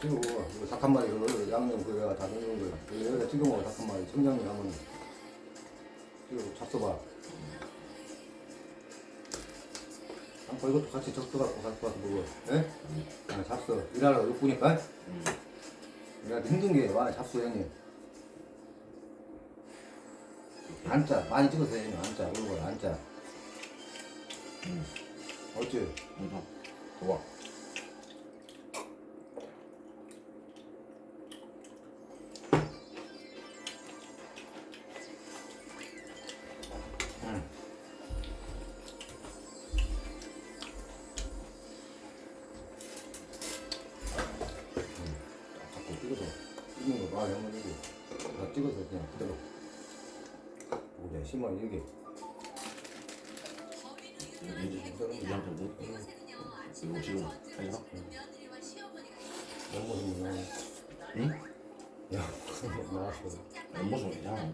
찍어 이거 닭한 마리 이거 양념 그거 다 넣는 거야 여기다 찍어 먹어 닭 한 마리 청장님 한번 찍어 잡숴봐 한번 이것도 같이 적셔갖고 갖고 와서 먹어 예? 아, 잡숴 일하러 욕구니까 내가 힘든 게 많아 잡숴 형님 안짜 많이 찍어서 형님 안짜 얼굴 안짜 음. 어찌 응. 좋아. 자꾸 찍어서 찍는 거 봐, 형님 이게 다 찍어서 그냥 그대로 보자 심어 이게 이제 이한테 뭐? 이거 지금 하잖아. 너무 힘이 응? 야 나왔어 연보성 괜찮아.